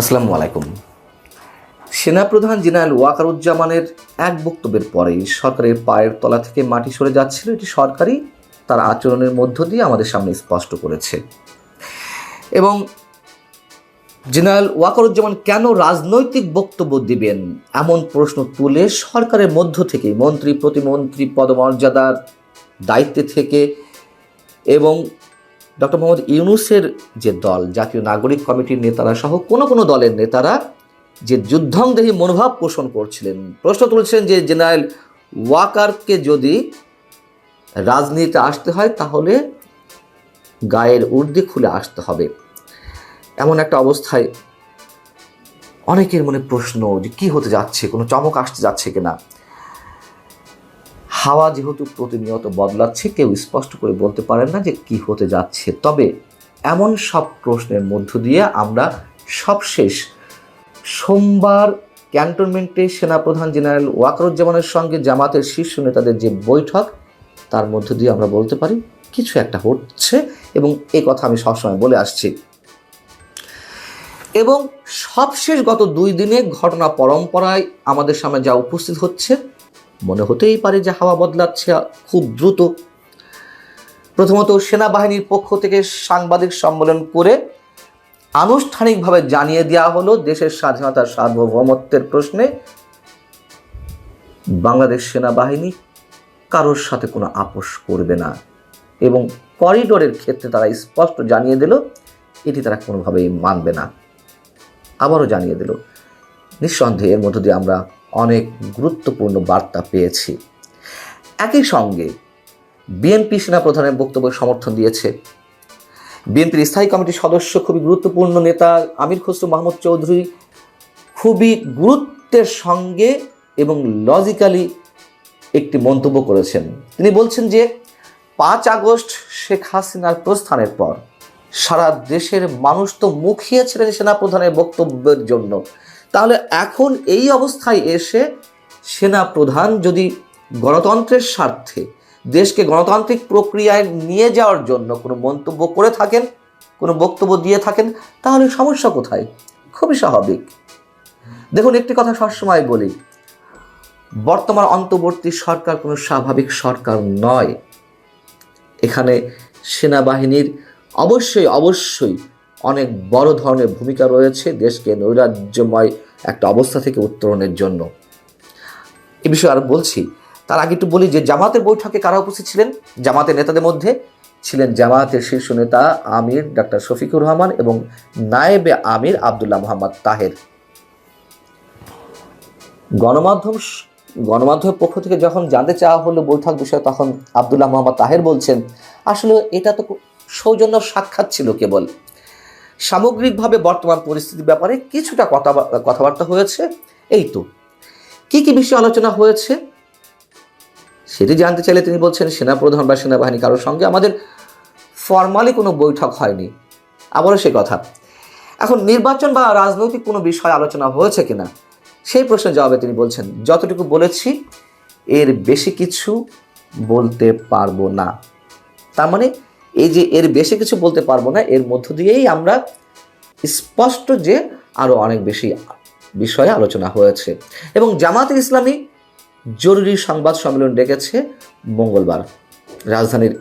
আসসালামু আলাইকুম। সেনাপ্রধান জেনারেল ওয়াকারুজ্জামানের এক বক্তব্যের পরেই সরকারের পায়ের তলা থেকে মাটি সরে যাচ্ছিল এটি সরকারই, তার আচরণের মধ্য দিয়ে আমাদের সামনে স্পষ্ট করেছে। এবং জেনারেল ওয়াকারুজ্জামান কেন রাজনৈতিক বক্তব্য দিবেন এমন প্রশ্ন তুলে সরকারের মধ্য থেকেই মন্ত্রী, প্রতিমন্ত্রী পদমর্যাদার দায়িত্বে থেকে এবং ডক্টর মোহাম্মদ ইউনুসের যে দল, জাতীয় নাগরিক কমিটির নেতারা সহ কোনো কোনো দলের নেতারা যে যুদ্ধংদেহী মনোভাব পোষণ করছিলেন। প্রশ্ন তুলছেন যে জেনারেল ওয়াকারকে যদি রাজনীতিতে আসতে হয়, তাহলে গায়ের উর্দি খুলে আসতে হবে। এমন একটা অবস্থায় অনেকের মনে প্রশ্ন যে কি হতে যাচ্ছে, কোনো চমক আসতে যাচ্ছে কিনা? হাওয়া যেহেতু প্রতিনিয়ত বদলাচ্ছে, কেউ স্পষ্ট করে বলতে পারেন না যে কি হতে যাচ্ছে। তবে এমন সব প্রশ্নের মধ্য দিয়ে আমরা সবশেষ সোমবার ক্যান্টনমেন্টে সেনাপ্রধান জেনারেল ওয়াকারুজ্জামানের সঙ্গে জামাতের শীর্ষ নেতাদের যে বৈঠক, তার মধ্য দিয়ে আমরা বলতে পারি কিছু একটা হচ্ছে এবং এ কথা আমি সবসময় বলে আসছি। এবং সবশেষ গত দুই দিনে ঘটনা পরম্পরায় আমাদের সামনে যা উপস্থিত হচ্ছে মনে হতেই পারে যে হাওয়া বদলাচ্ছে খুব দ্রুত। প্রথমত সেনাবাহিনীর পক্ষ থেকে সাংবাদিক সম্মেলন করে আনুষ্ঠানিকভাবে জানিয়ে দেওয়া হলো দেশের স্বাধীনতার সার্বভৌমত্বের প্রশ্নে বাংলাদেশ সেনাবাহিনী কারোর সাথে কোনো আপোষ করবে না এবং করিডোরের ক্ষেত্রে তারা স্পষ্ট জানিয়ে দিল, এটি তারা কোনোভাবেই মানবে না। আবারও জানিয়ে দিল, নিঃসন্দেহে এর মধ্য দিয়ে আমরা অনেক গুরুত্বপূর্ণ বার্তা পেয়েছি। একই সঙ্গে বিএনপি সেনাপ্রধানের বক্তব্য সমর্থন দিয়েছে। বিএনপির স্থায়ী কমিটির সদস্য, খুবই গুরুত্বপূর্ণ নেতা আমির খসরু মাহমুদ চৌধুরী খুবই গুরুত্বের সঙ্গে এবং লজিক্যালি একটি মন্তব্য করেছেন। তিনি বলছেন যে, পাঁচ আগস্ট শেখ হাসিনার প্রস্থানের পর সারা দেশের মানুষ তো মুখিয়েছিলেন সেনাপ্রধানের বক্তব্যের জন্য। তাহলে এখন এই অবস্থায় এসে সেনাপ্রধান যদি গণতন্ত্রের স্বার্থে দেশকে গণতান্ত্রিক প্রক্রিয়ায় নিয়ে যাওয়ার জন্য কোনো মন্তব্য করে থাকেন, কোনো বক্তব্য দিয়ে থাকেন, তাহলে সমস্যা কোথায়? খুবই স্বাভাবিক। দেখুন, একটি কথা সবসময় বলি, বর্তমান অন্তর্বর্তী সরকার কোনো স্বাভাবিক সরকার নয়। এখানে সেনাবাহিনীর অবশ্যই অবশ্যই অনেক বড় ধরনের ভূমিকা রয়েছে দেশকে নৈরাজ্যময় একটা অবস্থা থেকে উত্তরণের জন্য। এ বিষয়ে আর বলছি, তার আগে একটু বলি যে জামাতের বৈঠকে কারা উপস্থিত ছিলেন? জামাতের নেতাদের মধ্যে ছিলেন জামায়াতের শীর্ষ নেতা আমির, ডাক্তার শফিকুর রহমান এবং নায়েবে আমির আবদুল্লাহ মোহাম্মদ তাহের। গণমাধ্যম গণমাধ্যমের পক্ষ থেকে যখন জানতে চাওয়া হলো বৈঠক বিষয়ে তখন আবদুল্লাহ মোহাম্মদ তাহের বলছেন, আসলে এটা তো সৌজন্য সাক্ষাৎ ছিল কেবল। সামগ্রিকভাবে বর্তমান পরিস্থিতির ব্যাপারে কিছুটা কথা কথাবার্তা হয়েছে। এই তো। কি কি বিষয়ে আলোচনা হয়েছে? সেটি জানতে চাইলে তিনি বলছেন, সেনাপ্রধান বা সেনাবাহিনী কারোর সঙ্গে আমাদের ফর্মালি কোনো বৈঠক হয়নি। আবারও সে কথা। এখন নির্বাচন বা রাজনৈতিক কোনো বিষয় আলোচনা হয়েছে কিনা, সেই প্রশ্নের জবাবে তিনি বলছেন, যতটুকু বলেছি, এর বেশি কিছু বলতে পারব না। তার মানে এই যে এর বেশি কিছু বলতে পারব না, এর মধ্য দিয়েই আমরা স্পষ্ট যে আরও অনেক বেশি বিষয়ে আলোচনা হয়েছে। এবং জামাতে ইসলামী জরুরি সংবাদ সম্মেলন ডেকেছে মঙ্গলবার রাজধানীর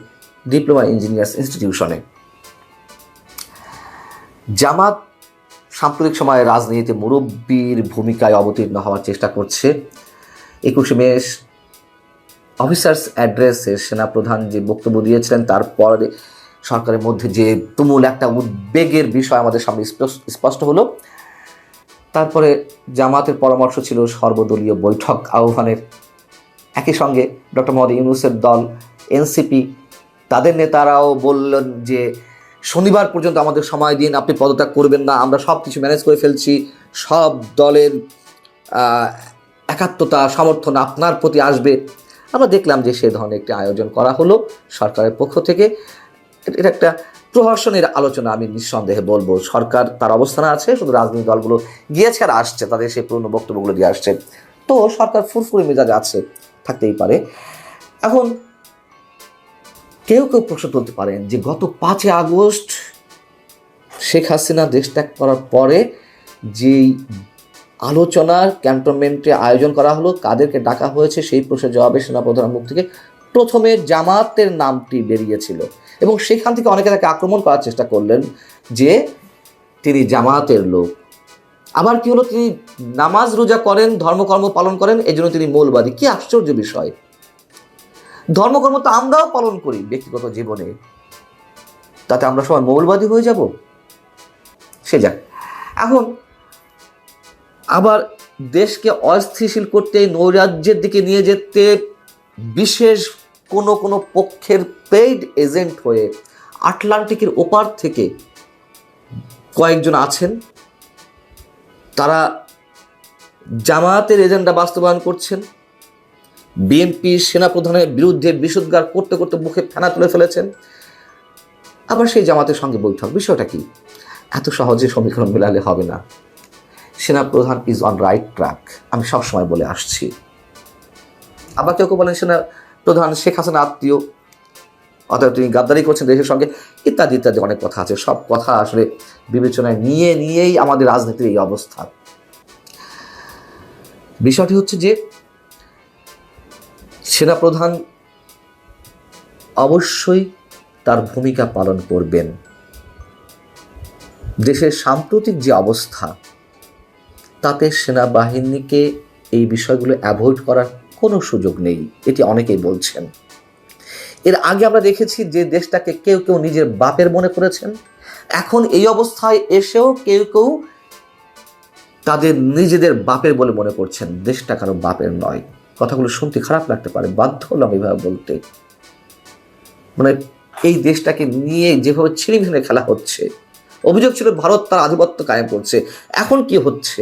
ডিপ্লোমা ইঞ্জিনিয়ার্স ইনস্টিটিউশনে। জামাত সাম্প্রতিক সময়ে রাজনীতিতে মুরব্বীর ভূমিকায় অবতীর্ণ হওয়ার চেষ্টা করছে। একুশে মে অফিসার্স অ্যাড্রেসে সেনাপ্রধান যে বক্তব্য দিয়েছিলেন তারপর সরকারের মধ্যে যে তুমুল একটা উদ্বেগের বিষয় আমাদের সামনে স্পষ্ট- হলো। তারপরে জামাতের পরামর্শ ছিল সর্বদলীয় বৈঠক আহ্বানের। একই সঙ্গে ডক্টর মোহাম্মদ ইউনুসের দল, এনসিপি, তাদের নেতারাও বললেন যে, শনিবার পর্যন্ত আমাদের সময় দিন, আপনি পদত্যাগ করবেন না, আমরা সব কিছু ম্যানেজ করে ফেলছি। সব দলের একাত্মতা, সমর্থন আপনার প্রতি আসবে। আমরা দেখলাম যে সে ধরনের একটি আয়োজন করা হলো সরকারের পক্ষ থেকে। এটা একটা প্রহসনের আলোচনা, আমি নিঃসন্দেহে বলব। সরকার তার অবস্থানে আছে, শুধু রাজনৈতিক দলগুলো গিয়েছে আর আসছে, তাদের সেই পুরনো বক্তব্যগুলো দিয়ে আসছে। তো সরকার ফুরফুরে মেজাজে আছে, থাকতেই পারে। এখন কেউ কেউ প্রশ্ন তুলতে পারেন যে গত পাঁচই আগস্ট শেখ হাসিনা দেশ ত্যাগ করার পরে যেই আলোচনার ক্যান্টনমেন্টে আয়োজন করা হলো। কাদেরকে ডাকা হয়েছে সেই প্রশ্নের জবাবে সেনাপ্রধানের মুখ থেকে প্রথমে জামাতের নামটি বেরিয়েছিল এবং সেখান থেকে অনেকে তাকে আক্রমণ করার চেষ্টা করলেন যে তিনি জামাতের লোক। আবার কি হলো? তিনি নামাজ রোজা করেন, ধর্মকর্ম পালন করেন এই জন্য তিনি মৌলবাদী। কি আশ্চর্য বিষয়। ধর্মকর্ম তো আমরাও পালন করি ব্যক্তিগত জীবনে। তাতে আমরা সবাই মৌলবাদী হয়ে যাব? সে যাক। এখন আবার দেশকে অস্থিতিশীল করতে নৈরাজ্যের দিকে নিয়ে যেতে বিশেষ কোনো কোনো পক্ষের পেইড এজেন্ট হয়ে আটলান্টিকের ওপার থেকে কয়েকজন আছেন। তারা জামায়াতের এজেন্ডা বাস্তবায়ন করছেন। বিএনপি সেনাপ্রধানের বিরুদ্ধে বিশুদ্ধার করতে করতে মুখে ফেনা তুলে ফেলেছেন। আবার সেই জামাতের সঙ্গে বৈঠক, বিষয়টা কি? এত সহজে সমীকরণ মেলালে হবে না। সেনাপ্রধান ইজ অন রাইট ট্র্যাক আমি সবসময় বলে আসছি। আবার কেউ কেউ বলেন সেনা প্রধান শেখ হাসিনা আত্মীয় অর্থাৎ তিনি গাদ্দারি করছেন দেশের সঙ্গে, ইত্যাদি ইত্যাদি অনেক কথা আছে। সব কথা আসলে বিবেচনায় নিয়ে, নিয়েই আমাদের রাজনীতির এই অবস্থা। বিষয়টি হচ্ছে যে, সেনাপ্রধান অবশ্যই তার ভূমিকা পালন করবেন। দেশের সাম্প্রতিক যে অবস্থা তাতে সেনাবাহিনীকে এই বিষয়গুলো অ্যাভয়েড করার কোনো সুযোগ নেই, এটি অনেকেই বলছেন। এর আগে আমরা দেখেছি যে দেশটাকে কেউ কেউ নিজের বাপের মনে করেছেন। এখন এই অবস্থায় এসেও কেউ কেউ তাদের নিজেদের বাপের বলে মনে করছেন, দেশটা কারও বাপের নয়। কথাগুলো শুনতে খারাপ লাগতে পারে, বাধ্য হলাম এইভাবে বলতে। মানে এই দেশটাকে নিয়ে যেভাবে ছিঁড়ে খেলা হচ্ছে, অভিযোগ ছিল ভারত তার আধিপত্য কায়েম করছে, এখন কি হচ্ছে?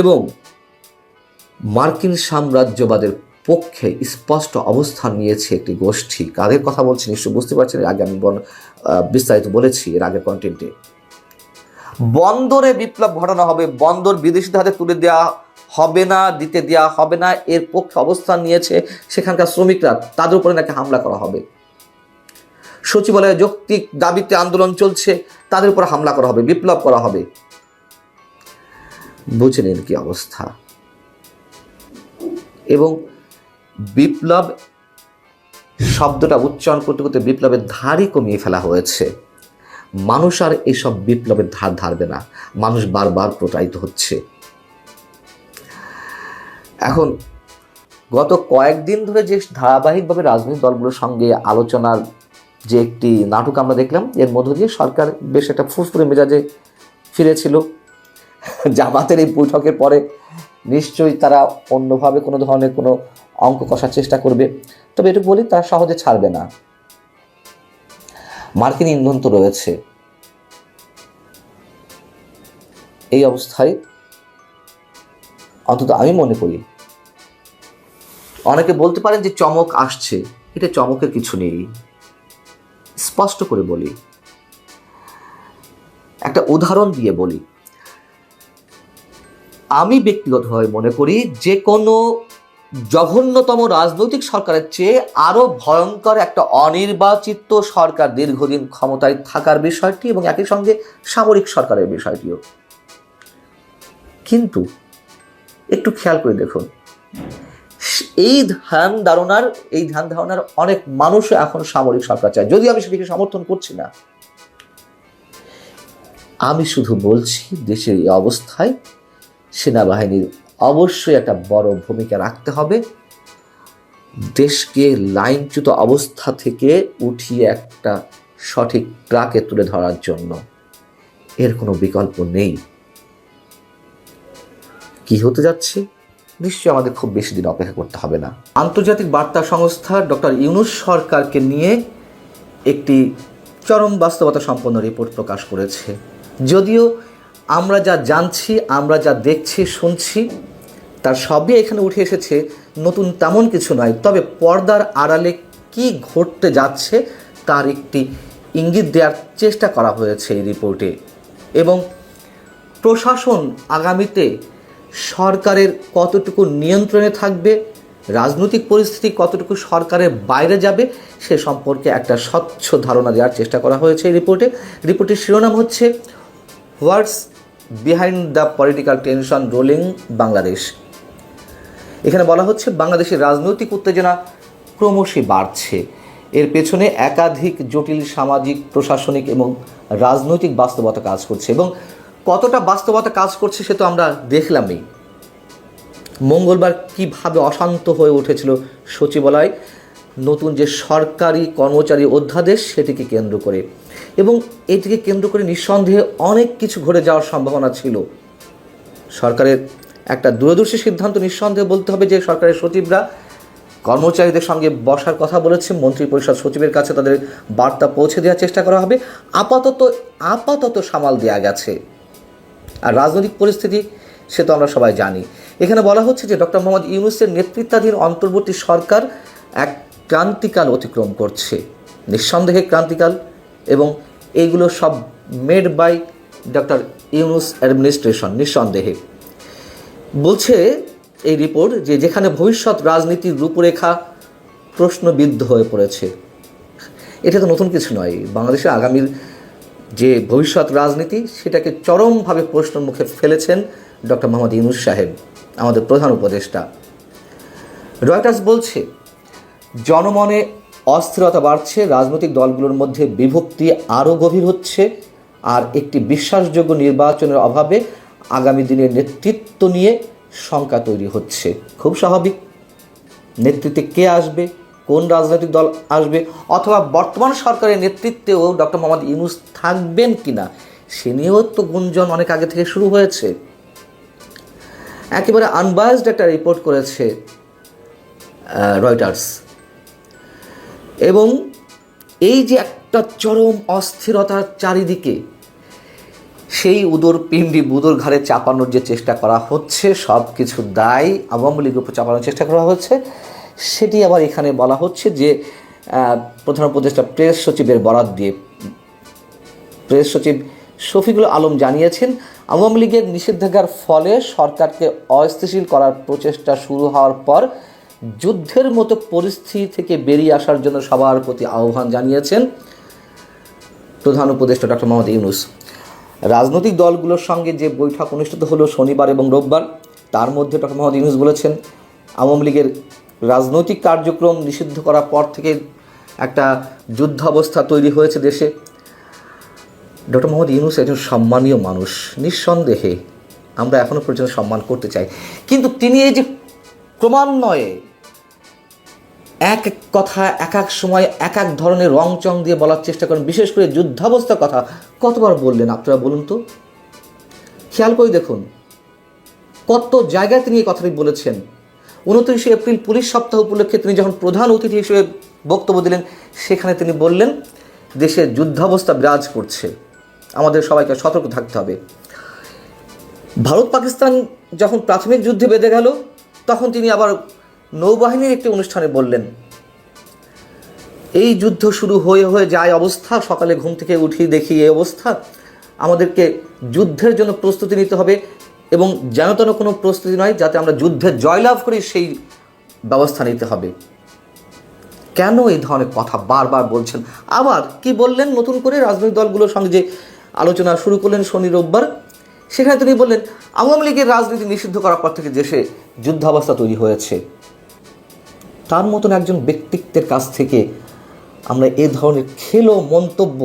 এবং মার্কিন সাম্রাজ্যবাদের পক্ষে স্পষ্ট অবস্থান নিয়েছে একটি গোষ্ঠী। কাদের কথা বলছি নিশ্চয় বুঝতে পারছেন আগে আমি বিস্তারিত বলেছি এর আগের কন্টেন্টে বন্দরে বিপ্লব ঘটানো হবে, বন্দর বিদেশিদের হাতে তুলে দেওয়া হবে না, দিতে দেওয়া হবে না, এর পক্ষে অবস্থান নিয়েছে সেখানকার শ্রমিকরা, তাদের উপরে নাকি হামলা করা হবে। সচিবালয়ে যৌক্তিক দাবিতে আন্দোলন চলছে, তাদের উপর হামলা করা হবে, বিপ্লব করা হবে। বুঝে নিন কি অবস্থা? এবং বিপ্লব শব্দটা উচ্চারণ করতে করতে বিপ্লবের ধারই কমিয়ে ফেলা হয়েছে। মানুষ আর এসব বিপ্লবের ধার ধারবে না। মানুষ বারবার প্রতারিত হচ্ছে। এখন গত কয়েকদিন ধরে যে ধারাবাহিকভাবে রাজনৈতিক দলগুলোর সঙ্গে আলোচনার যে একটি নাটক আমরা দেখলাম, এর মধ্য দিয়ে সরকার বেশ একটা ফুসফুরে মেজাজে ফিরেছিল। জামাতের এই বৈঠকের পরে নিশ্চয়ই তারা অন্যভাবে কোনো ধরনের কোনো অঙ্ক কষার চেষ্টা করবে। তবে এটুকু বলি তারা সহজে ছাড়বে না। মার্কিন ইন্ধন তো রয়েছে। এই অবস্থায় অন্তত আমি মনে করি অনেকে বলতে পারেন যে চমক আসছে, এটা চমকের কিছু নেই। স্পষ্ট করে বলি। একটা উদাহরণ দিয়ে বলি। আমি ব্যক্তিগতভাবে মনে করি যে কোনো জঘন্যতম রাজনৈতিক সরকারের চেয়ে আরও ভয়ঙ্কর একটা অনির্বাচিত সরকার দীর্ঘদিন ক্ষমতায় থাকার বিষয়টি এবং একই সঙ্গে সামরিক সরকারের বিষয়টিও। কিন্তু একটু খেয়াল করে দেখুন, এই ধ্যান ধারণার, এই ধ্যান ধারণার অনেক মানুষও এখন সামরিক সরকার চায়। যদি আমি সেটিকে সমর্থন করছি না। আমি শুধু বলছি দেশের এই অবস্থায় সেনাবাহিনীর অবশ্যই একটা বড় ভূমিকা রাখতে হবে। দেশকে লাইনচ্যুত অবস্থা থেকে উঠিয়ে একটা সঠিক ট্রাকে তুলে ধরার জন্য এর কোনো বিকল্প নেই। কি হতে যাচ্ছে? নিশ্চয়ই আমাদের খুব বেশি দিন অপেক্ষা করতে হবে না। আন্তর্জাতিক বার্তা সংস্থা ডক্টর ইউনুস সরকারকে নিয়ে একটি চরম বাস্তবতা সম্পন্ন রিপোর্ট প্রকাশ করেছে। যদিও আমরা যা জানছি, আমরা যা দেখছি, শুনছি, তার সবই এখানে উঠে এসেছে। নতুন তেমন কিছু নয়, তবে পর্দার আড়ালে কি ঘটতে যাচ্ছে তার একটি ইঙ্গিত দেওয়ার চেষ্টা করা হয়েছে এই রিপোর্টে। এবং প্রশাসন আগামীতে সরকারের কতটুকু নিয়ন্ত্রণে থাকবে, রাজনৈতিক পরিস্থিতি কতটুকু সরকারের বাইরে যাবে, সে সম্পর্কে একটা স্বচ্ছ ধারণা দেওয়ার চেষ্টা করা হয়েছে এই রিপোর্টে। রিপোর্টের শিরোনাম হচ্ছে, what's behind the political tension roiling Bangladesh. এখানে বলা হচ্ছে, বাংলাদেশের রাজনৈতিক উত্তেজনা ক্রমশই বাড়ছে। এর পেছনে একাধিক জটিল সামাজিক, প্রশাসনিক এবং রাজনৈতিক বাস্তবতা কাজ করছে এবং কতটা বাস্তবতা কাজ করছে সে তো আমরা দেখলামই। মঙ্গলবার কীভাবে অশান্ত হয়ে উঠেছিল সচিবালয়, নতুন যে সরকারি কর্মচারী অধ্যাদেশ সেটিকে কেন্দ্র করে। এবং এটিকে কেন্দ্র করে নিঃসন্দেহে অনেক কিছু ঘটে যাওয়ার সম্ভাবনা ছিল। সরকারের একটা দূরদর্শী সিদ্ধান্ত নিঃসন্দেহে বলতে হবে যে সরকারের সচিবরা কর্মচারীদের সঙ্গে বসার কথা বলেছে মন্ত্রী পরিষদ সচিবের কাছে তাদের বার্তা পৌঁছে দেওয়ার চেষ্টা করা হবে। আপাতত আপাতত সামাল দেওয়া গেছে। আর রাজনৈতিক পরিস্থিতি, সে তো আমরা সবাই জানি। এখানে বলা হচ্ছে যে ডক্টর মোহাম্মদ ইউনুসের নেতৃত্বাধীন অন্তর্বর্তী সরকার এক ক্রান্তিকাল অতিক্রম করছে। নিঃসন্দেহে ক্রান্তিকাল এবং এইগুলো সব made by doctor Yunus administration নিঃসন্দেহে। বলছে এই রিপোর্ট যে যেখানে ভবিষ্যৎ রাজনীতির রূপরেখা প্রশ্নবিদ্ধ হয়ে পড়েছে। এটা তো নতুন কিছু নয়। বাংলাদেশের আগামীর যে ভবিষ্যৎ রাজনীতি, সেটাকে চরমভাবে প্রশ্নের মুখে ফেলেছেন ডক্টর মোহাম্মদ ইউনুস সাহেব, আমাদের প্রধান উপদেষ্টা। রয়টার্স বলছে, জনমনে অস্থিরতা বাড়ছে, রাজনৈতিক দলগুলোর মধ্যে বিভক্তি আরও গভীর হচ্ছে আর একটি বিশ্বাসযোগ্য নির্বাচনের অভাবে আগামী দিনের নেতৃত্ব নিয়ে শঙ্কা তৈরি হচ্ছে। খুব স্বাভাবিক। নেতৃত্বে কে আসবে, কোন রাজনৈতিক দল আসবে, অথবা বর্তমান সরকারের নেতৃত্বেও ডক্টর মোহাম্মদ ইউনুস থাকবেন কিনা, সে নিয়েও তো গুঞ্জন অনেক আগে থেকে শুরু হয়েছে। একেবারে আনবায়াসড একটা রিপোর্ট করেছে রয়টার্স এবং এই যে একটা চরম অস্থিরতার চারিদিকে, সেই উদর পিণ্ডি বুদর ঘাড়ে চাপানোর যে চেষ্টা করা হচ্ছে সব কিছু দায় আওয়ামী লীগের উপর চাপানোর চেষ্টা করা হচ্ছে। সেটি আবার এখানে বলা হচ্ছে যে প্রধান উপদেষ্টা প্রেস সচিবের বরাত দিয়ে। প্রেস সচিব শফিকুল আলম জানিয়েছেন, আওয়ামী লীগের নিষেধাজ্ঞার ফলে সরকারকে অস্থিতিশীল করার প্রচেষ্টা শুরু হওয়ার পর যুদ্ধের মতো পরিস্থিতি থেকে বেরিয়ে আসার জন্য সবার প্রতি আহ্বান জানিয়েছেন প্রধান উপদেষ্টা ডক্টর মোহাম্মদ ইউনুস। রাজনৈতিক দলগুলোর সঙ্গে যে বৈঠক অনুষ্ঠিত হলো শনিবার এবং রোববার, তার মধ্যে ডক্টর মোহাম্মদ ইউনুস বলেছেন, আওয়ামী লীগের রাজনৈতিক কার্যক্রম নিষিদ্ধ করার পর থেকে একটা যুদ্ধ অবস্থা তৈরি হয়েছে দেশে। ডক্টর মোহাম্মদ ইউনুস একজন সম্মানীয় মানুষ। নিঃসন্দেহে আমরা এখনও পর্যন্ত সম্মান করতে চাই। কিন্তু তিনি এই যে ক্রমান্বয়ে এক এক কথা, এক এক সময়, এক এক ধরনের রং চং দিয়ে বলার চেষ্টা করেন। বিশেষ করে যুদ্ধাবস্থার কথা। কতবার বললেন আপনারা বলুন তো? খেয়াল করে দেখুন। কত জায়গায় তিনি এই কথাটি বলেছেন। উনত্রিশে এপ্রিল পুলিশ সপ্তাহ উপলক্ষে তিনি যখন প্রধান অতিথি হিসেবে বক্তব্য দিলেন, সেখানে তিনি বললেন, দেশে যুদ্ধাবস্থা বিরাজ করছে। আমাদের সবাইকে সতর্ক থাকতে হবে। ভারত পাকিস্তান যখন প্রাথমিক যুদ্ধে বেঁধে গেল, তখন তিনি আবার নৌবাহিনীর একটি অনুষ্ঠানে বললেন, এই যুদ্ধ শুরু হয়ে হয়ে যায় অবস্থা। সকালে ঘুম থেকে উঠি দেখি এই অবস্থা। আমাদেরকে যুদ্ধের জন্য প্রস্তুতি নিতে হবে এবং যেন তেন কোনো প্রস্তুতি নয়, যাতে আমরা যুদ্ধে জয়লাভ করি সেই ব্যবস্থা নিতে হবে। কেন এই ধরনের কথা বারবার বলছেন? আবার কি বললেন নতুন করে রাজনৈতিক দলগুলোর সঙ্গে যে আলোচনা শুরু করলেন শনি রোববার, সেখানে তিনি বললেন, আওয়ামী লীগের রাজনীতি নিষিদ্ধ করার পর থেকে দেশে যুদ্ধাবস্থা তৈরি হয়েছে। তার মতন একজন ব্যক্তিত্বের কাছ থেকে আমরা এ ধরনের খেলো মন্তব্য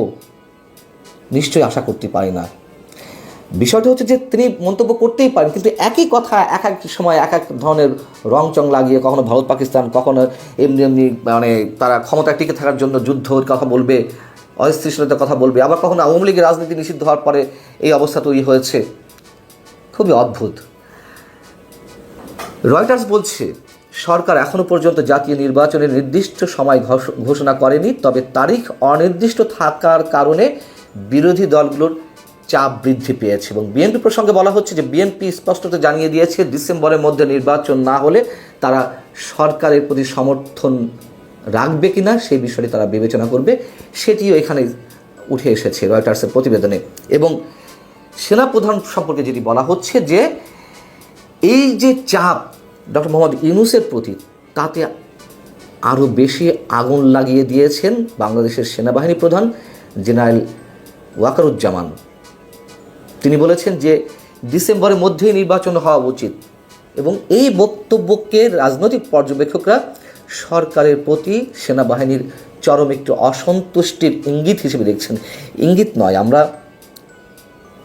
নিশ্চয়ই আশা করতে পারি না। বিষয়টা হচ্ছে যে তিনি মন্তব্য করতেই পারেন, কিন্তু একই কথা এক এক সময় এক এক ধরনের রং চং লাগিয়ে কখনো ভারত, পাকিস্তান, কখনো এমনি এমনি মানে তারা ক্ষমতা টিকে থাকার জন্য যুদ্ধের কথা বলবে, অস্থিতিশীলতার কথা বলবে, আবার কখনো আওয়ামী লীগের রাজনীতি নিষিদ্ধ হওয়ার পরে এই অবস্থা তৈরি হয়েছে। খুবই অদ্ভুত। রয়টার্স বলছে সরকার এখনও পর্যন্ত জাতীয় নির্বাচনের নির্দিষ্ট সময় ঘোষ- ঘোষণা করেনি, তবে তারিখ অনির্দিষ্ট থাকার কারণে বিরোধী দলগুলোর চাপ বৃদ্ধি পেয়েছে এবং বিএনপি প্রসঙ্গে বলা হচ্ছে যে বিএনপি স্পষ্টত জানিয়ে দিয়েছে ডিসেম্বরের মধ্যে নির্বাচন না হলে তারা সরকারের প্রতি সমর্থন রাখবে কিনা সেই বিষয়টি তারা বিবেচনা করবে, সেটিও এখানে উঠে এসেছে রয়টার্সের প্রতিবেদনে। এবং সেনাপ্রধান সম্পর্কে যেটি বলা হচ্ছে যে এই যে চাপ ডক্টর মোহাম্মদ ইউনুসের প্রতি তাতে আরও বেশি আগুন লাগিয়ে দিয়েছেন বাংলাদেশের সেনাবাহিনী প্রধান জেনারেল ওয়াকারুজ্জামান। তিনি বলেছেন যে ডিসেম্বরের মধ্যেই নির্বাচন হওয়া উচিত এবং এই বক্তব্যকে রাজনৈতিক পর্যবেক্ষকরা সরকারের প্রতি সেনাবাহিনীর চরম একটু অসন্তুষ্টির ইঙ্গিত হিসেবে দেখছেন। ইঙ্গিত নয়, আমরা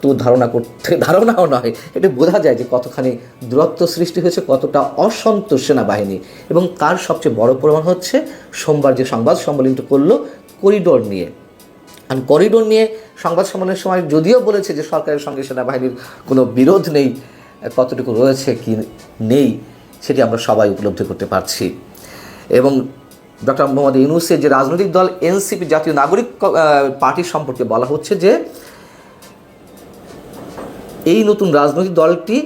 তো ধারণা করতে, ধারণাও নয়। এটা বোঝা যায় যে কতখানি দূরত্ব সৃষ্টি হয়েছে, কতটা অসন্তোষ সেনাবাহিনী। এবং তার সবচেয়ে বড় প্রমাণ হচ্ছে, সোমবার যে সংবাদ সম্মেলনটা করল করিডোর নিয়ে। আর করিডোর নিয়ে সংবাদ সম্মেলনের সময় যদিও বলেছে যে সরকারের সঙ্গে সেনাবাহিনীর কোনো বিরোধ নেই, কতটুকু রয়েছে কি নেই, সেটি আমরা সবাই উপলব্ধি করতে পারছি। এবং ডক্টর মোহাম্মদ ইউনুসের যে রাজনৈতিক দল, এনসিপি জাতীয় নাগরিক পার্টি সম্পর্কে বলা হচ্ছে যে এই নতুন রাজনৈতিক দলটি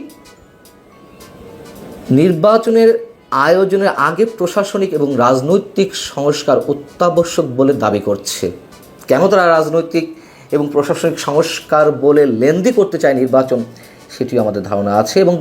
নির্বাচনের আয়োজনের আগে প্রশাসনিক এবং রাজনৈতিক সংস্কার অত্যাবশ্যক বলে দাবি করছে। কেন তারা রাজনৈতিক এবং প্রশাসনিক সংস্কার বলে লেন্দি করতে চায় নির্বাচন, সেটিও আমাদের ধারণা আছে এবং